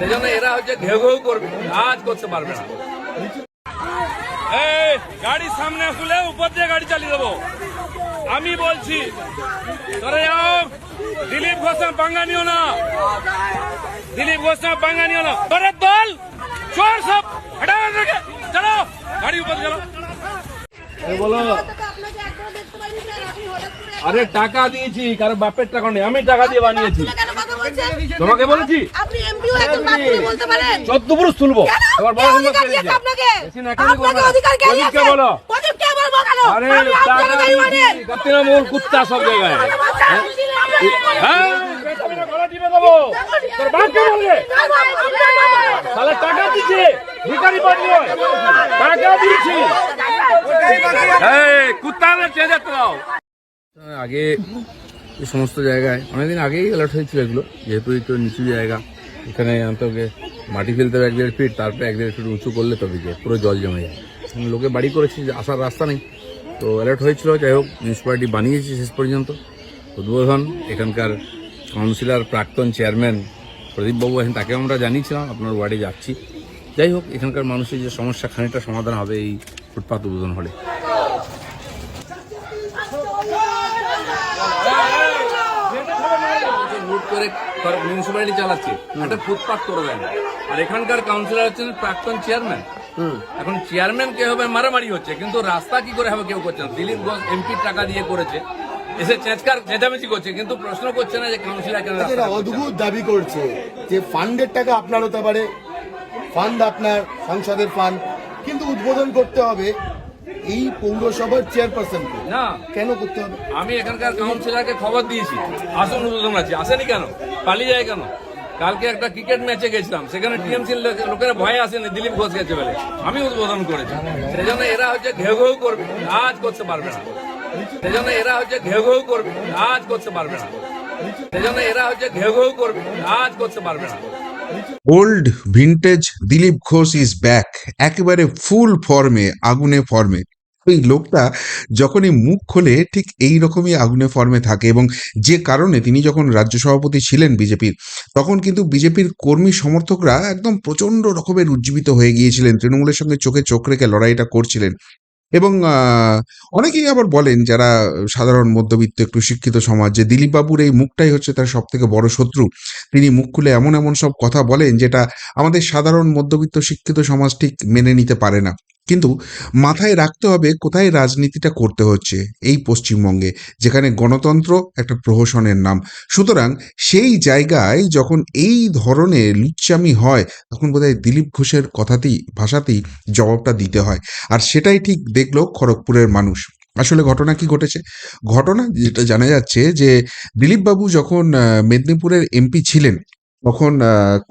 সেজন্য এরা হচ্ছে ঘেউ ঘেউ করবে। কাজ করতে পারবে না। এই গাড়ি সামনে আসলে উপর দিয়ে গাড়ি চালিয়ে দেবো। আমি বলছি সরে যাও। দিলীপ ঘোষ পাঙ্গা নিও না। দিলীপ ঘোষ পাঙ্গা নিও না। তোরে দল চোর সব চলো গাড়ি উপর চলো। বলো। আরে টাকা দিয়েছি কারণ বাপের টাকা নেই আমি টাকা দিয়ে বানিয়েছি। তোমাকে বলেছি। আপনি এমপিও একজন বাদ বলতে পারেন। চোদ্দ পুরুষ তুলবো? বড় কে দিয়েছে দিয়েছে? আপনাকে? বেশি নাকামি করবে আপনাকে অধিকার কে দিয়েছে? বলো। প্রদীপকে বলব কেন? আরে তৃণমূল কুত্তা সব জায়গায়। হ্যাঁ? গলা টিপে দেবো তোর বাপকে বলবে? তাহলে টাকা দিচ্ছে টাকা দাও আগে এই সমস্ত জায়গায়। অনেকদিন আগেই অ্যালার্ট হয়েছিল এগুলো, যেহেতু একটু নিচু জায়গা। এখানে অন্তকে মাটি ফেলতে হবে এক দেড় ফিট তারপরে এক দেড় ফিট উঁচু করলে তবে যে পুরো জল জমে যায়। এখন লোকে বাড়ি করেছে আসার রাস্তা নেই। তো অ্যালার্ট হয়েছিল, যাই হোক মিউনিসিপ্যালিটি বানিয়েছে শেষ পর্যন্ত। উদ্বোধন এখানকার কাউন্সিলর প্রাক্তন চেয়ারম্যান প্রদীপবাবু আছেন তাকে আমরা জানিয়েছিলাম, আপনার ওয়ার্ডে যাচ্ছি। যাই হোক, এখানকার মানুষের যে সমস্যা, খানিকটা সমাধান হবে এই ফুটপাত উদ্বোধন হলে। করে মিউনিসিপ্যালিটি চালাচ্ছে। একটা ফুটপাথ করে দেন আর এখানকার কাউন্সিলর হচ্ছেন প্রাক্তন চেয়ারম্যান এখন চেয়ারম্যান কে হবে মারামারি হচ্ছে কিন্তু রাস্তা কি করে হবে কেউ করছে না। দিলীপ ঘোষ এমপি টাকা দিয়ে করেছে এসে চেঁচকার চেঁচামেচি করছে কিন্তু প্রশ্ন করছে না যে কাউন্সিলর কেন। অদ্ভুত দাবি করছে যে ফান্ডের টাকা আপনার হতে পারে ফান্ড আপনার সংসদের ফান্ড কিন্তু উদ্বোধন করতে হবে এই পৌরসভার চেয়ারপারসনকে না। কেন করতে হবে? আমি এখানকার কাউন্সিলরকে খবর দিয়েছি। আসুন উদ্বোধন আছে আসেনি কেন? পালিয়ে যায় কেন? কালকে একটা ক্রিকেট ম্যাচে গেছিলাম। সেখানে টিএমসি লোকেরা ভয়ে আসেনি। দিলীপ ঘোষ গেছে বলে। আমি উদ্বোধন করেছি। সেই জন্য এরা হচ্ছে ঘেউ ঘেউ করবে। কাজ করতে পারবে না। সেই জন্য এরা হচ্ছে ঘেউ ঘেউ করবে। কাজ করতে পারবে না। সেই জন্য এরা হচ্ছে ঘেউ ঘেউ করবে। কাজ করতে পারবে না। Old vintage Dilip Ghosh is back একেবারে ফুল ফর্মে আগুনে ফর্মে ওই লোকটা যখনই মুখ খোলে ঠিক এই রকমই আগুনে ফর্মে থাকে এবং যে কারণে তিনি যখন রাজ্য সভাপতি ছিলেন বিজেপির, তখন কিন্তু বিজেপির কর্মী সমর্থকরা একদম প্রচণ্ড রকমের উজ্জীবিত হয়ে গিয়েছিলেন। তৃণমূলের সঙ্গে চোখে চোখ রেখে লড়াইটা করছিলেন। এবং অনেকেই আবার বলেন যারা সাধারণ মধ্যবিত্ত, একটু শিক্ষিত সমাজ, যে দিলীপবাবুর এই মুখটাই হচ্ছে তার সব থেকে বড় শত্রু। তিনি মুখ খুলে এমন এমন সব কথা বলেন যেটা আমাদের সাধারণ মধ্যবিত্ত, শিক্ষিত সমাজ ঠিক মেনে নিতে পারে না। কিন্তু মাথায় রাখতে হবে কোথায় রাজনীতিটা করতে হচ্ছে এই পশ্চিমবঙ্গে, যেখানে গণতন্ত্র একটা প্রহসনের নাম। সুতরাং সেই জায়গায় যখন এই ধরনের লুচ্চামি হয়, তখন বোধহয় দিলীপ ঘোষের কথাতেই, ভাষাতেই জবাবটা দিতে হয়। আর সেটাই ঠিক দেখল খড়গপুরের মানুষ। আসলে ঘটনা কি ঘটেছে? ঘটনা যেটা জানা যাচ্ছে যে, দিলীপবাবু যখন মেদিনীপুরের এমপি ছিলেন, তখন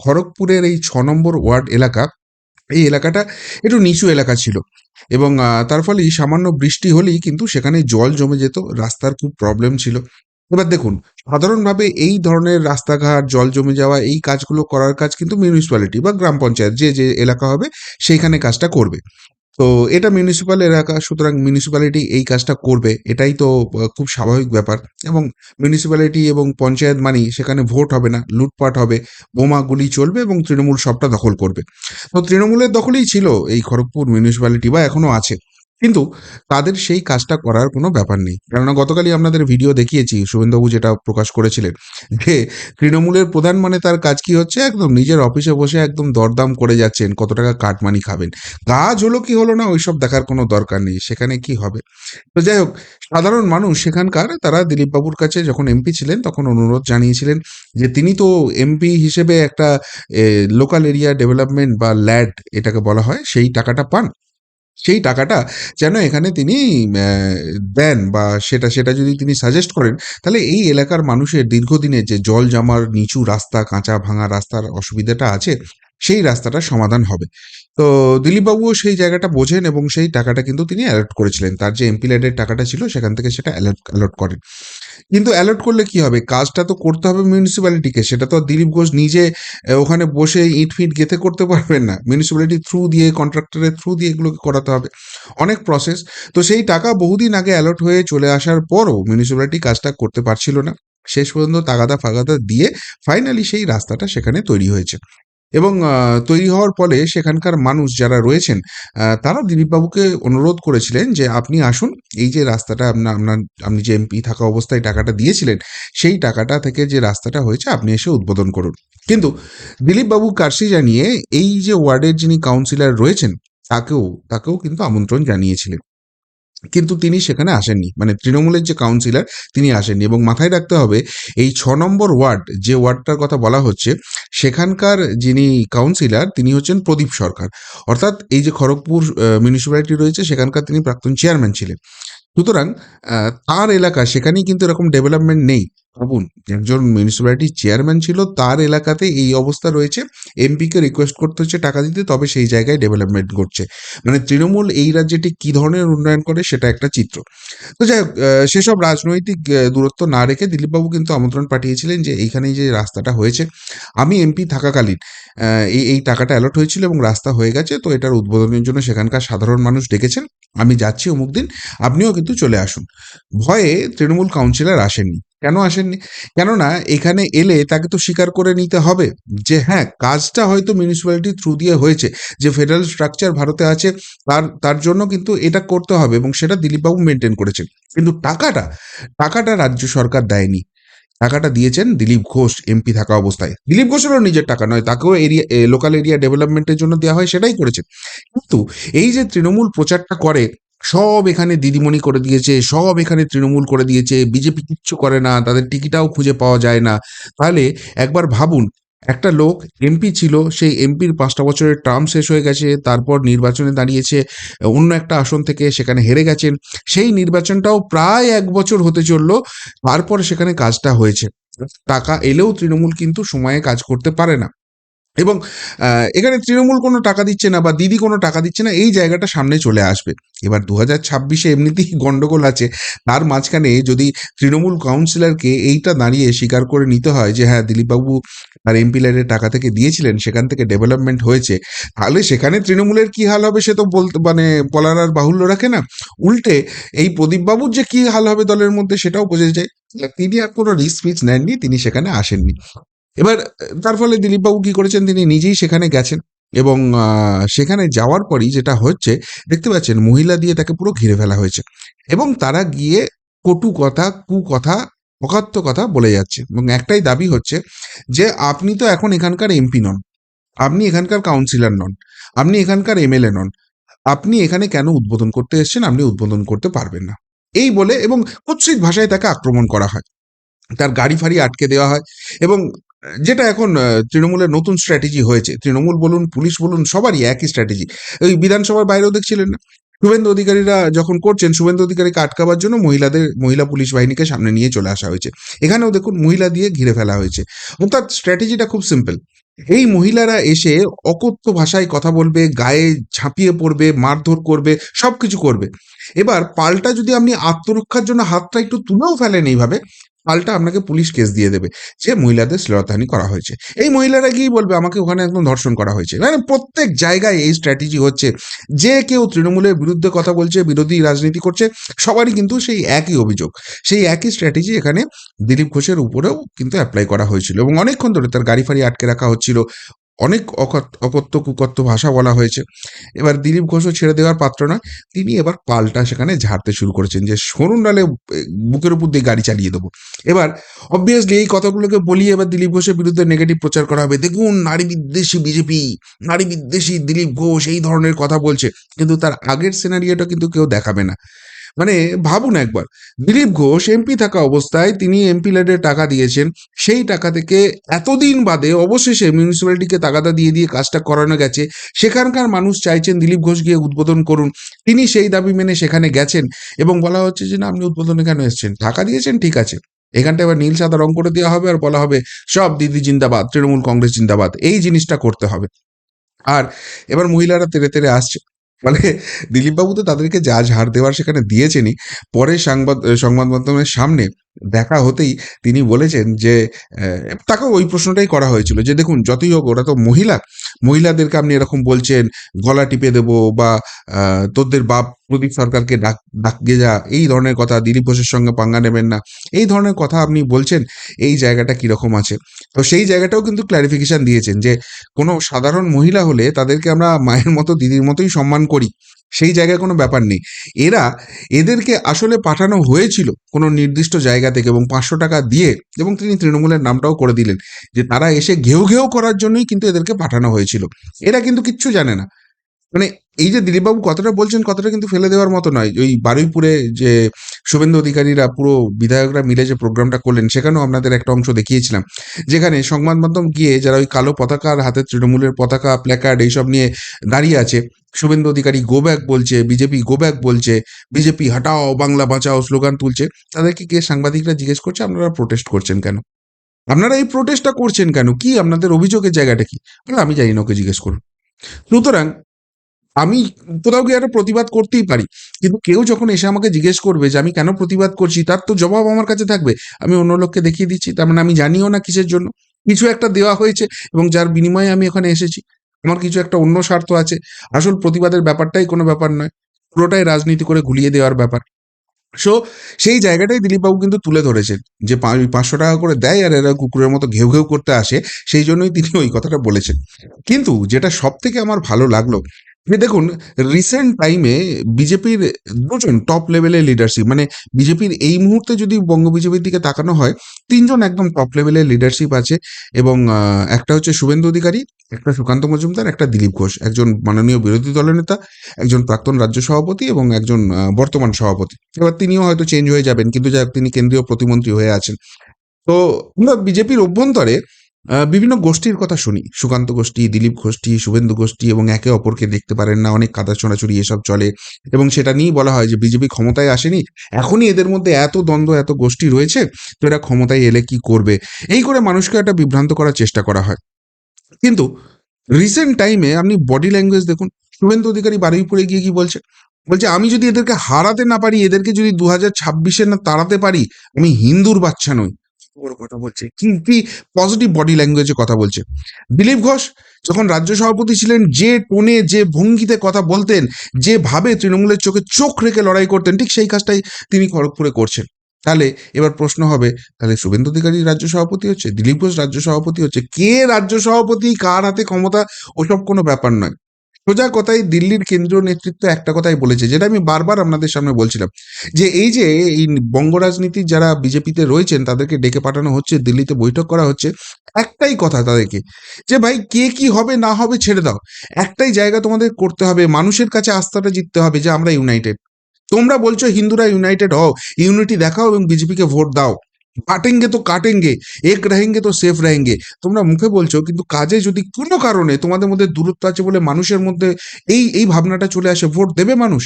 খড়গপুরের এই ছ নম্বর ওয়ার্ড এলাকা এই এলাকাটা একটু নিচু এলাকা ছিল। এবং তার ফলে সামান্য বৃষ্টি হলেই কিন্তু সেখানে জল জমে যেত, রাস্তার খুব প্রবলেম ছিল। এবার দেখুন, সাধারণভাবে এই ধরনের রাস্তাঘাট, জল জমে যাওয়া, এই কাজগুলো করার কাজ কিন্তু মিউনিসিপ্যালিটি বা গ্রাম পঞ্চায়েত যে যে এলাকা হবে, সেইখানে কাজটা করবে। তো এটা মিউনিসিপ্যাল এলাকা সুতরাং মিউনিসিপ্যালিটি এই কাজটা করবে, এটাই তো খুব স্বাভাবিক ব্যাপার। এবং মিউনিসিপ্যালিটি এবং পঞ্চায়েত মানি সেখানে ভোট হবে না, লুটপাট হবে, বোমা গুলি চলবে এবং তৃণমূল সবটা দখল করবে। তো তৃণমূলের দখলেই ছিল, এই খড়গপুর মিউনিসিপ্যালিটি বা এখনও আছে। কিন্তু তাদের সেই কাজটা করার কোনো ব্যাপার নেই। কেননা গতকালই আপনাদের ভিডিও দেখিয়েছি, শুভেন্দুবাবু যেটা প্রকাশ করেছিলেন, যে তৃণমূলের প্রধান মানে তার কাজ কি হচ্ছে? একদম নিজের অফিসে বসে একদম দরদাম করে যাচ্ছেন, কত টাকা কাটমানি খাবেন। কাজ হলো কি হলো না, ওইসব দেখার কোনো দরকার নেই, সেখানে কি হবে? তো যাই হোক, সাধারণ মানুষ সেখানকার, তারা দিলীপবাবুর কাছে যখন এমপি ছিলেন, তখন অনুরোধ জানিয়েছিলেন যে তিনি তো এমপি হিসেবে একটা লোকাল এরিয়া ডেভেলপমেন্ট বা ল্যাড এটাকে বলা হয়, সেই টাকাটা পান। সেই টাকাটা যেন এখানে তিনি দেন বা সেটা সেটা যদি তিনি সাজেস্ট করেন, তাহলে এই এলাকার মানুষের দীর্ঘদিনের যে জল জমার নিচু রাস্তা, কাঁচা ভাঙা রাস্তার অসুবিধাটা আছে, সেই রাস্তাটা সমাধান হবে। তো দিলীপবাবুও সেই জায়গাটা বোঝেন এবং সেই টাকাটা কিন্তু তিনি অ্যালার্ট করেছিলেন। তার যে এমপি ল্যাডের টাকাটা ছিল, সেখান থেকে সেটা অ্যালার্ট অ্যালার্ট করেন। কিন্তু অ্যালার্ট করলে কি হবে? কাজটা তো করতে হবে মিউনিসিপ্যালিটিকে সেটা তো দিলীপ ঘোষ নিজে ওখানে বসে ইট ফিট গেঁথে করতে পারবেন না। মিউনিসিপ্যালিটি থ্রু দিয়ে কন্ট্রাক্টরের থ্রু দিয়ে এগুলোকে করাতে হবে। অনেক প্রসেস তো সেই টাকা বহুদিন আগে অ্যালার্ট হয়ে চলে আসার পরও মিউনিসিপ্যালিটি কাজটা করতে পারছিল না। শেষ পর্যন্ত তাগাদা ফাগাদা দিয়ে ফাইনালি সেই রাস্তাটা সেখানে তৈরি হয়েছে। এবং তৈরি হওয়ার ফলে সেখানকার মানুষ যারা রয়েছেন তারা দিলীপবাবুকে অনুরোধ করেছিলেন যে আপনি আসুন, এই যে রাস্তাটা আপনার আপনার, আপনি যে এমপি থাকা অবস্থায় টাকাটা দিয়েছিলেন, সেই টাকাটা থেকে যে রাস্তাটা হয়েছে, আপনি এসে উদ্বোধন করুন। কিন্তু দিলীপবাবু কার্সি জানিয়ে, এই যে ওয়ার্ডের যিনি কাউন্সিলর রয়েছেন, তাকেও তাকেও কিন্তু আমন্ত্রণ জানিয়েছিলেন। কিন্তু তিনি সেখানে আসেননি। মানে তৃণমূলের যে কাউন্সিলর তিনি আসেননি এবং মাথায় রাখতে হবে, এই ছ নম্বর ওয়ার্ড যে ওয়ার্ডটার কথা বলা হচ্ছে, সেখানকার যিনি কাউন্সিলর তিনি হচ্ছেন প্রদীপ সরকার। অর্থাৎ এই যে খড়গপুর মিউনিসিপ্যালিটি রয়েছে, সেখানকার তিনি প্রাক্তন চেয়ারম্যান ছিলেন। সুতরাং তার এলাকা, সেখানেই কিন্তু এরকম ডেভেলপমেন্ট নেই। ভাবুন, একজন মিউনিসিপ্যালিটির চেয়ারম্যান ছিল, তার এলাকাতে এই অবস্থা রয়েছে। এমপিকে রিকোয়েস্ট করতে হচ্ছে টাকা দিতে, তবে সেই জায়গায় ডেভেলপমেন্ট করছে মানে তৃণমূল এই রাজ্যে ঠিক কী ধরনের উন্নয়ন করে সেটা একটা চিত্র। তো যাই হোক সেসব রাজনৈতিক দূরত্ব না রেখে দিলীপবাবু কিন্তু আমন্ত্রণ পাঠিয়েছিলেন যে এইখানে যে রাস্তাটা হয়েছে। আমি এমপি থাকাকালীন এই এই টাকাটা অ্যালট হয়েছিল এবং রাস্তা হয়ে গেছে, তো এটার উদ্বোধনের জন্য সেখানকার সাধারণ মানুষ ডেকেছেন। আমি যাচ্ছি অমুক দিন, আপনিও কিন্তু চলে আসুন। ভয়ে তৃণমূল কাউন্সিলর আসেননি। কেন আসেননি? কেননা এখানে এলে তাকে তো স্বীকার করে নিতে হবে যে হ্যাঁ কাজটা হয়তো মিউনিসিপ্যালিটির থ্রু দিয়ে হয়েছে, যে ফেডারেল স্ট্রাকচার ভারতে আছে, তার তার জন্য কিন্তু এটা করতে হবে এবং সেটা দিলীপবাবু মেনটেন করেছেন। কিন্তু টাকাটা টাকাটা রাজ্য সরকার দেয়নি। টাকাটা দিয়েছেন দিলীপ ঘোষ এমপি থাকা অবস্থায়। দিলীপ ঘোষেরও নিজের টাকা নয়, তাকেও এরিয়া লোকাল এরিয়া ডেভেলপমেন্টের জন্য দেওয়া হয়, সেটাই করেছে কিন্তু এই যে তৃণমূল প্রচারটা করে সব এখানে দিদিমণি করে দিয়েছে, সব এখানে তৃণমূল করে দিয়েছে, বিজেপি কিচ্ছু করে না, তাদের টিকিটাও খুঁজে পাওয়া যায় না। তাহলে একবার ভাবুন, একটা লোক এমপি ছিল, সেই এমপির পাঁচটা বছরের টার্ম শেষ হয়ে গেছে, তারপর নির্বাচনে দাঁড়িয়েছে, অন্য একটা আসন থেকে সেখানে হেরে গেছেন, সেই নির্বাচনটাও প্রায় এক বছর হতে চলল, তারপরে সেখানে কাজটা হয়েছে। টাকা এলেও তৃণমূল কিন্তু সময়ে কাজ করতে পারে না। এবং এখানে তৃণমূল কোনো টাকা দিচ্ছে না বা দিদি কোনো টাকা দিচ্ছে না, এই জায়গাটা সামনে চলে আসবে। এবার দু হাজার ছাব্বিশে এমনিতেই গন্ডগোল আছে, তার মাঝখানে যদি তৃণমূল কাউন্সিলরকে এইটা দাঁড়িয়ে স্বীকার করে নিতে হয় যে হ্যাঁ দিলীপবাবু তার এমপি লাইনের টাকা থেকে দিয়েছিলেন, সেখান থেকে ডেভেলপমেন্ট হয়েছে, তাহলে সেখানে তৃণমূলের কি হাল হবে সে তো বলতে মানে বলার আর বাহুল্য রাখে না। উল্টে এই প্রদীপবাবুর যে কি হাল হবে দলের মধ্যে সেটাও বোঝা যায়। তিনি আর কোনো রিস্ক নেননি, তিনি সেখানে আসেননি। এবার, তার ফলে দিলীপবাবু কি করেছেন? তিনি নিজেই সেখানে গেছেন এবং সেখানে যাওয়ার পরই যেটা হচ্ছে, দেখতে পাচ্ছেন মহিলা দিয়ে তাকে পুরো ঘিরে ফেলা হয়েছে এবং তারা গিয়ে কটু কথা, কু কথা, অকাত্য কথা বলে যাচ্ছে এবং একটাই দাবি হচ্ছে যে, আপনি তো এখন এখানকার এমপি নন, আপনি এখানকার কাউন্সিলর নন, আপনি এখানকার এমএলএ নন, আপনি এখানে কেন উদ্বোধন করতে এসেছেন? আপনি উদ্বোধন করতে পারবেন না। এই বলে এবং কুৎসিত ভাষায় তাকে আক্রমণ করা হয়। তার গাড়ি ফাড়ি আটকে দেওয়া হয় এবং যেটা এখন তৃণমূলের নতুন স্ট্র্যাটেজি হয়েছে। তৃণমূল বলুন, পুলিশ বলুন, সবারই একই স্ট্র্যাটেজি ওই বিধানসভার বাইরেও দেখছিলেন না? শুভেন্দু অধিকারীরা যখন করছেন, শুভেন্দু অধিকারীকে আটকাবার জন্য মহিলাদের, মহিলা পুলিশ বাহিনীকে সামনে নিয়ে চলে আসা হয়েছে। এখানেও দেখুন, মহিলা দিয়ে ঘিরে ফেলা হয়েছে। অর্থাৎ স্ট্র্যাটেজিটা খুব সিম্পল এই মহিলারা এসে অকথ্য ভাষায় কথা বলবে, গায়ে ঝাঁপিয়ে পড়বে, মারধর করবে সব কিছু করবে। এবার পাল্টা যদি আপনি আত্মরক্ষার জন্য হাতটা একটু তুলেও ফেলেন এইভাবে পাল্টা আপনাকে পুলিশ কেস দিয়ে দেবে। যে মহিলাদের শ্লীলতাহানি করা হয়েছে। এই মহিলারা গিয়ে বলবে, আমাকে ওখানে একদম ধর্ষণ করা হয়েছে। মানে প্রত্যেক জায়গায় এই স্ট্র্যাটেজি হচ্ছে। যে কেউ তৃণমূলের বিরুদ্ধে কথা বলছে, বিরোধী রাজনীতি করছে, সবারই কিন্তু সেই একই অভিযোগ। সেই একই স্ট্র্যাটেজি এখানে দিলীপ ঘোষের উপরেও কিন্তু অ্যাপ্লাই করা হয়েছিল এবং অনেকক্ষণ ধরে তার গাড়ি ফাড়ি আটকে রাখা হচ্ছিল। অনেক অকথ্য কুকথ্য ভাষা বলা হয়েছে। এবার দিলীপ ঘোষও ছেড়ে দেওয়ার পাত্র নয়, তিনি এবার পাল্টা সেখানে ঝাড়তে শুরু করেছেন যে সরুন ডালে বুকের উপর দিয়ে গাড়ি চালিয়ে দেবো। এবার অবভিয়াসলি এই কথাগুলোকে বলিয়ে এবার দিলীপ ঘোষের বিরুদ্ধে নেগেটিভ প্রচার করা হবে। দেখুন, নারী বিদ্বেষী বিজেপি, নারী বিদ্বেষী দিলীপ ঘোষ এই ধরনের কথা বলছে, কিন্তু তার আগের সিনারিওটা কিন্তু কেউ দেখাবে না। মানে ভাবুন একবার, দিলীপ ঘোষ এমপি থাকা অবস্থায় তিনি এমপি টাকা দিয়েছেন, সেই টাকা থেকে এতদিন বাদে অবশেষে মিউনিসিপ্যালিটিকে তাগাদা দিয়ে দিয়ে কাজটা করানো গেছে, সেখানকার মানুষ চাইছেন দিলীপ ঘোষ গিয়ে উদ্বোধন করুন, তিনি সেই দাবি মেনে সেখানে গেছেন এবং বলা হচ্ছে যে না, আপনি উদ্বোধনে কেন এসেছেন? টাকা দিয়েছেন, ঠিক আছে এখানটা এবার নীল সাদা রং করে দেওয়া হবে আর বলা হবে সব দিদি জিন্দাবাদ, তৃণমূল কংগ্রেস জিন্দাবাদ, এই জিনিসটা করতে হবে। আর এবার মহিলারা তেরে তেরে আসছে। মানে দিলীপবাবু তো তাদেরকে যা ঝাড় দেওয়ার সেখানে দিয়েছেনই। পরে সাংবাদ সংবাদ মাধ্যমের সামনে দেখা হতেই তিনি বলেছেন যে তাকেও ওই প্রশ্নটাই করা হয়েছিল যে, দেখুন, যতই হোক, ওরা তো মহিলা। মহিলাদেরকে আপনি এরকম বলছেন, গলা টিপে দেবো বা তোদের বাপ প্রদীপ সরকারকে ডাক ডাকিয়ে যা, এই ধরনের কথা, দিলীপ ঘোষের সঙ্গে পাঙ্গা নেবেন না। এই ধরনের কথা আপনি বলছেন, এই জায়গাটা কীরকম আছে? তো সেই জায়গাটাও কিন্তু ক্ল্যারিফিকেশন দিয়েছেন যে, কোনো সাধারণ মহিলা হলে তাদেরকে আমরা মায়ের মতো, দিদির মতোই সম্মান করি। সেই জায়গায় কোনো ব্যাপার নেই। এরা এদেরকে আসলে পাঠানো হয়েছিল কোনো নির্দিষ্ট জায়গা থেকে এবং পাঁচশো টাকা দিয়ে এবং তিনি তৃণমূলের নামটাও করে দিলেন যে তারা এসে ঘেউ ঘেউ করার জন্যই কিন্তু এদেরকে পাঠানো হয়েছিল। এরা কিন্তু কিচ্ছু জানে না। মানে এই যে দিলীপবাবু কথাটা বলছেন, কথাটা কিন্তু ফেলে দেওয়ার মতো নয়। ওই বারুইপুরে যে শুভেন্দু অধিকারীরা পুরো বিধায়করা মিলে যে প্রোগ্রামটা করলেন, সেখানেও আপনাদের একটা অংশ দেখিয়েছিলাম। যেখানে সংবাদ মাধ্যম গিয়ে যারা ওই কালো পতাকার হাতে তৃণমূলের পতাকা প্ল্যাকার্ড এইসব নিয়ে দাঁড়িয়ে আছে, শুভেন্দু অধিকারী গো ব্যাক বলছে, বিজেপি গো ব্যাক বলছে, বিজেপি হটাও, বাংলা বাঁচাও স্লোগান তুলছে। তাদেরকে গিয়ে সাংবাদিকরা জিজ্ঞেস করছে, আপনারা প্রোটেস্ট করছেন কেন? আপনারা এই প্রোটেস্টটা করছেন কেন? কি আপনাদের অভিযোগের জায়গাটা কি? আমি জানি না ওকে জিজ্ঞেস করুন। সুতরাং আমি কোথাও গিয়ে একটা প্রতিবাদ করতেই পারি। কিন্তু কেউ যখন এসে আমাকে জিজ্ঞেস করবে যে, আমি কেন প্রতিবাদ করছি? তার তো জবাব আমার কাছে থাকবে। আমি অন্য লোককে দেখিয়ে দিচ্ছি। তার মানে আমি জানিও না কিসের জন্য। কিছু একটা দেওয়া হয়েছে এবং যার বিনিময়ে আমি এখানে এসেছি। আমার কিছু একটা অন্য স্বার্থ আছে। আসল প্রতিবাদের ব্যাপারটাই কোনো ব্যাপার নয়। পুরোটাই রাজনীতি করে গুলিয়ে দেওয়ার ব্যাপার। সো সেই জায়গাটাই দিলীপবাবু কিন্তু তুলে ধরেছেন যে পাঁচশো টাকা করে দেয় আর এরা কুকুরের মতো ঘেউ ঘেউ করতে আসে। সেই জন্যই তিনি ওই কথাটা বলেছেন। কিন্তু যেটা সব থেকে আমার ভালো লাগল দেখুন রিসেন্ট টাইমে বিজেপির দুজন টপ লেভেলের লিডারশিপ মানে বিজেপির এই মুহূর্তে যদি বঙ্গ বিজেপির দিকে তাকানো হয়, তিনজন একদম টপ লেভেলের লিডারশিপ আছে এবং একটা হচ্ছে শুভেন্দু অধিকারী, একটা সুকান্ত মজুমদার, একটা দিলীপ ঘোষ, একজন মাননীয় বিরোধী দলনেতা একজন প্রাক্তন রাজ্য সভাপতি এবং একজন বর্তমান সভাপতি। এবার তিনিও হয়তো চেঞ্জ হয়ে যাবেন, কিন্তু যাক তিনি কেন্দ্রীয় প্রতিমন্ত্রী হয়ে আছেন। তো, বিজেপির অভ্যন্তরে বিভিন্ন গোষ্ঠীর কথা শুনি। সুকান্ত গোষ্ঠী, দিলীপ গোষ্ঠী, শুভেন্দু গোষ্ঠী এবং একে অপরকে দেখতে পারেন না, অনেক কাদা ছোড়াছুড়ি এসব চলে এবং সেটা নিয়েই বলা হয় যে বিজেপি ক্ষমতায় আসেনি, এখনই এদের মধ্যে এত দ্বন্দ্ব, এত গোষ্ঠী রয়েছে তো এরা ক্ষমতায় এলে কি করবে? এই করে মানুষকে একটা বিভ্রান্ত করার চেষ্টা করা হয়। কিন্তু রিসেন্ট টাইমে আপনি বডি ল্যাঙ্গুয়েজ দেখুন, শুভেন্দু অধিকারী বারুইপুরে গিয়ে কি বলছে? বলছে, আমি যদি এদেরকে হারাতে না পারি, এদেরকে যদি দু হাজার ছাব্বিশে না তাড়াতে পারি, আমি হিন্দুর বাচ্চা নই। বড় কথা বলছে। কি পজিটিভ বডি ল্যাঙ্গুয়েজে কথা বলছে। দিলীপ ঘোষ যখন রাজ্য সভাপতি ছিলেন, যে টোনে, যে ভঙ্গিতে কথা বলতেন যেভাবে তৃণমূলের চোখে চোখ রেখে লড়াই করতেন, ঠিক সেই কাজটাই তিনি খড়গপুরে করছেন। তাহলে এবার প্রশ্ন হবে, তাহলে শুভেন্দু অধিকারী রাজ্য সভাপতি হচ্ছে, দিলীপ ঘোষ রাজ্য সভাপতি হচ্ছে, কে রাজ্য সভাপতি, কার হাতে ক্ষমতা, ওসব কোনো ব্যাপার নয়। সোজা কথাই দিল্লির কেন্দ্রীয় নেতৃত্ব একটা কথাই বলেছে, যেটা আমি বারবার আপনাদের সামনে বলছিলাম, যে এই যে এই বঙ্গ রাজনীতির যারা বিজেপিতে রয়েছেন, তাদেরকে ডেকে পাঠানো হচ্ছে, দিল্লিতে বৈঠক করা হচ্ছে, একটাই কথা তাদেরকে, যে ভাই কে কি হবে না হবে ছেড়ে দাও, একটাই জায়গা তোমাদের করতে হবে, মানুষের কাছে আস্থাটা জিততে হবে যে আমরা ইউনাইটেড, তোমরা বলছো হিন্দুরা ইউনাইটেড হও, ইউনিটি দেখাও এবং বিজেপিকে ভোট দাও। কাটেঙ্গে তো কাটেঙ্গে, এক রেহেঙ্গে তো সেফ রেহেঙ্গে। তোমরা মুখে বলছো, কিন্তু কাজে যদি কোনো কারণে তোমাদের মধ্যে দূরত্ব আছে বলে মানুষের মধ্যে এই এই ভাবনাটা চলে আসে, ভোট দেবে মানুষ,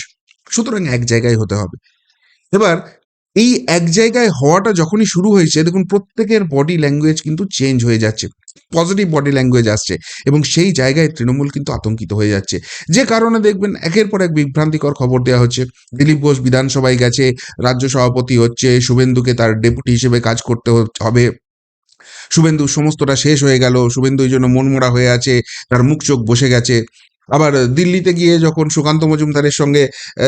সুতরাং এক জায়গায় হতে হবে। এবার, এই এক জায়গায় হওয়াটা যখনই শুরু হয়েছে, দেখুন প্রত্যেকের বডি ল্যাঙ্গুয়েজ কিন্তু চেঞ্জ হয়ে যাচ্ছে। পজিটিভ বডি ল্যাঙ্গুয়েজ আসছে এবং সেই জায়গায় তৃণমূল কিন্তু আতঙ্কিত হয়ে যাচ্ছে। যে কারণে দেখবেন একের পর এক বিভ্রান্তিকর খবর দেওয়া হচ্ছে। দিলীপ ঘোষ বিধানসভায় গেছে, রাজ্য সভাপতি হচ্ছে, শুভেন্দুকে তার ডেপুটি হিসেবে কাজ করতে হবে। শুভেন্দু সমস্তটা শেষ হয়ে গেল, শুভেন্দু এই জন্য মনমোড়া হয়ে আছে, তার মুখ চোখ বসে গেছে। আবার দিল্লিতে গিয়ে যখন সুকান্ত মজুমদারের সঙ্গে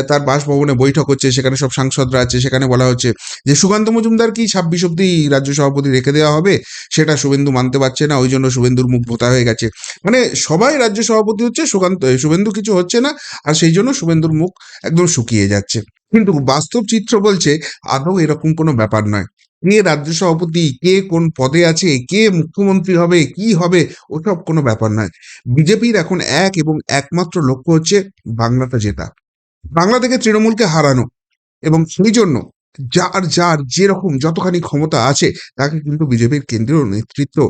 তার বাসভবনে বৈঠক হচ্ছে, সেখানে সব সাংসদরা আছে, সেখানে বলা হচ্ছে যে সুকান্ত মজুমদার কি ছাব্বিশ অব্দি রাজ্য সভাপতি রেখে দেওয়া হবে? সেটা শুভেন্দু মানতে পারছে না, ওই জন্য শুভেন্দুর মুখ ভোতা হয়ে গেছে। মানে সবাই রাজ্য সভাপতি হচ্ছে, সুকান্ত শুভেন্দু কিছু হচ্ছে না, আর সেই জন্য শুভেন্দুর মুখ একদম শুকিয়ে যাচ্ছে। কিন্তু বাস্তব চিত্র বলছে, আদৌ এরকম কোনো ব্যাপার নয়। কে রাজ্য সভাপতি, কে কোন পদে আছে, কে মুখ্যমন্ত্রী হবে, কি হবে, ওসব কোনো ব্যাপার নয়। বিজেপির এখন এক এবং একমাত্র লক্ষ্য হচ্ছে বাংলাটা জেতা। বাংলা থেকে তৃণমূলকে হারানো এবং সেই জন্য যার যার যেরকম যতখানি ক্ষমতা আছে, তাকে কিন্তু বিজেপির কেন্দ্রীয় নেতৃত্ব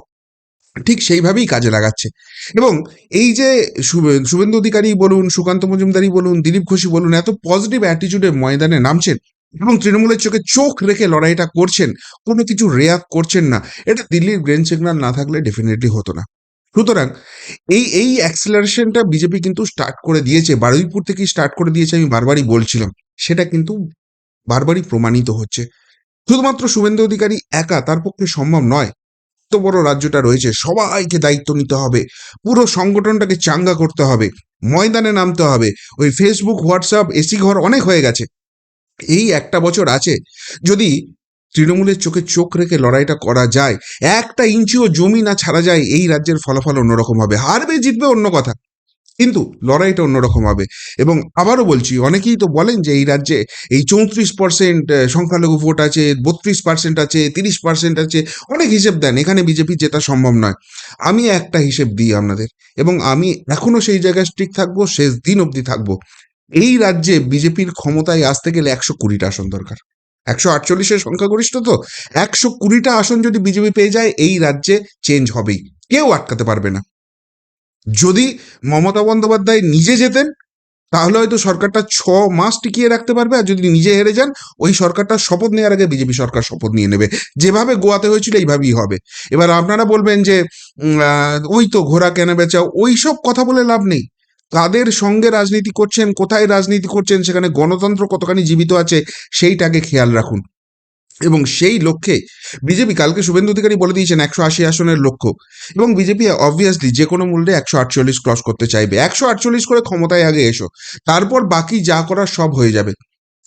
ঠিক সেইভাবেই কাজে লাগাচ্ছে। এবং এই যে শুভে- শুভেন্দু অধিকারী বলুন, সুকান্ত মজুমদারি বলুন, দিলীপ ঘোষী বলুন, এত পজিটিভ অ্যাটিচিউডে ময়দানে নামছেন এবং তৃণমূলের চোখে চোখ রেখে লড়াইটা করছেন, কোনো কিছু রেয়াক করছেন না। এটা দিল্লির গ্রেন সিগন্যাল না থাকলে ডেফিনেটলি হতো না। সুতরাং এই এই অ্যাক্সেলারেশনটা বিজেপি কিন্তু স্টার্ট করে দিয়েছে, বারুইপুর থেকে স্টার্ট করে দিয়েছে আমি বারবারই বলছিলাম। সেটা কিন্তু বারবারই প্রমাণিত হচ্ছে। শুধুমাত্র শুভেন্দু অধিকারী একা তার পক্ষে সম্ভব নয়, এত বড় রাজ্যটা রয়েছে, সবাইকে দায়িত্ব নিতে হবে, পুরো সংগঠনটাকে চাঙ্গা করতে হবে, ময়দানে নামতে হবে। ওই ফেসবুক হোয়াটসঅ্যাপ এসি ঘর অনেক হয়ে গেছে। এই একটা বছর আছে যদি তৃণমূলের চোখে চোখ রেখে লড়াইটা করা যায়, একটা ইঞ্চিও জমি না ছাড়া যায়, এই রাজ্যের ফলাফল অন্যরকম হবে। হারবে, জিতবে অন্য কথা, কিন্তু লড়াইটা অন্যরকম হবে। এবং আবারও বলছি, অনেকেই তো বলেন যে এই রাজ্যে এই চৌত্রিশ পার্সেন্ট সংখ্যালঘু ভোট আছে, বত্রিশ পার্সেন্ট আছে, তিরিশ পার্সেন্ট আছে, অনেক হিসেব দেন, এখানে বিজেপি জেতা সম্ভব নয়। আমি একটা হিসেব দিই আপনাদের, এবং আমি এখনও সেই জায়গায় স্ট্রিক থাকব, শেষ দিন অবধি থাকব। এই রাজ্যে বিজেপির ক্ষমতায় আসতে গেলে একশো কুড়িটা আসন দরকার। একশো আটচল্লিশের সংখ্যাগরিষ্ঠ তো। একশো কুড়িটা আসন যদি বিজেপি পেয়ে যায়, এই রাজ্যে চেঞ্জ হবেই। কেউ আটকাতে পারবে না। যদি মমতা বন্দ্যোপাধ্যায় নিজে যেতেন তাহলে হয়তো সরকারটা ছ মাস টিকিয়ে রাখতে পারবে, আর যদি নিজে হেরে যান, ওই সরকারটা শপথ নেওয়ার আগে বিজেপি সরকার শপথ নিয়ে নেবে। যেভাবে গোয়াতে হয়েছিল, এইভাবেই হবে। এবার আপনারা বলবেন যে ওই তো ঘোড়া কেনা বেচা ওই সব কথা বলে লাভ নেই। কাদের সঙ্গে রাজনীতি করছেন, কোথায় রাজনীতি করছেন, সেখানে গণতন্ত্র কতখানি জীবিত আছে, সেইটাকে খেয়াল রাখুন। এবং সেই লক্ষ্যে বিজেপি কালকে শুভেন্দু অধিকারী বলে দিয়েছেন একশো আশি আসনের লক্ষ্য। এবং বিজেপি অবভিয়াসলি যে কোনো মূল্যে একশো আটচল্লিশ ক্রস করতে চাইবে। একশো আটচল্লিশ করে ক্ষমতায় আগে এসো। তারপর বাকি যা করার সব হয়ে যাবে।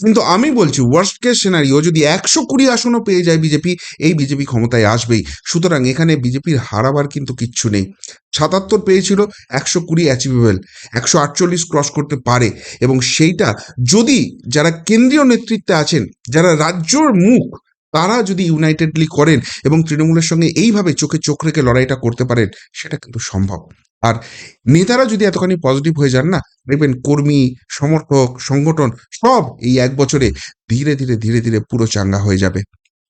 কিন্তু আমি বলছি ওয়ার্স্ট কেস সিনারিও যদি একশো কুড়ি আসনও পেয়ে যায় বিজেপি এই বিজেপি ক্ষমতায় আসবেই। সুতরাং এখানে বিজেপির হারাবার কিন্তু কিচ্ছু নেই। সাতাত্তর পেয়েছিল, একশো কুড়ি অ্যাচিভেবল একশো আটচল্লিশ ক্রস করতে পারে। এবং সেইটা যদি যারা কেন্দ্রীয় নেতৃত্বে আছেন, যারা রাজ্যর মুখ তারা যদি ইউনাইটেডলি করেন এবং তৃণমূলের সঙ্গে এইভাবে চোখে চোখ রেখে লড়াইটা করতে পারেন, সেটা কিন্তু সম্ভব। আর নেতারা যদি এতখানি পজিটিভ হয়ে যান না, দেখবেন কর্মী, সমর্থক, সংগঠন সব এই এক বছরে ধীরে ধীরে ধীরে ধীরে পুরো চাঙ্গা হয়ে যাবে।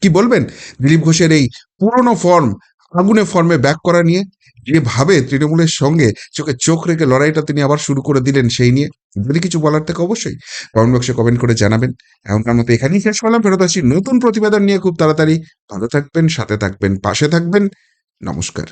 কি বলবেন? দিলীপ ঘোষের এই পুরনো ফর্ম আগুনে ফর্মে ব্যাক করা নিয়ে যেভাবে তৃণমূলের সঙ্গে চোখে চোখ রেখে লড়াইটা তিনি আবার শুরু করে দিলেন সেই নিয়ে, যদি কিছু বলার থেকে অবশ্যই কমেন্ট বক্সে কমেন্ট করে জানাবেন। এমনকার মতো এখানেই শেষ করলাম, ফেরত আসি নতুন প্রতিবেদন নিয়ে খুব তাড়াতাড়ি। ভালো থাকবেন, সাথে থাকবেন, পাশে থাকবেন। নমস্কার।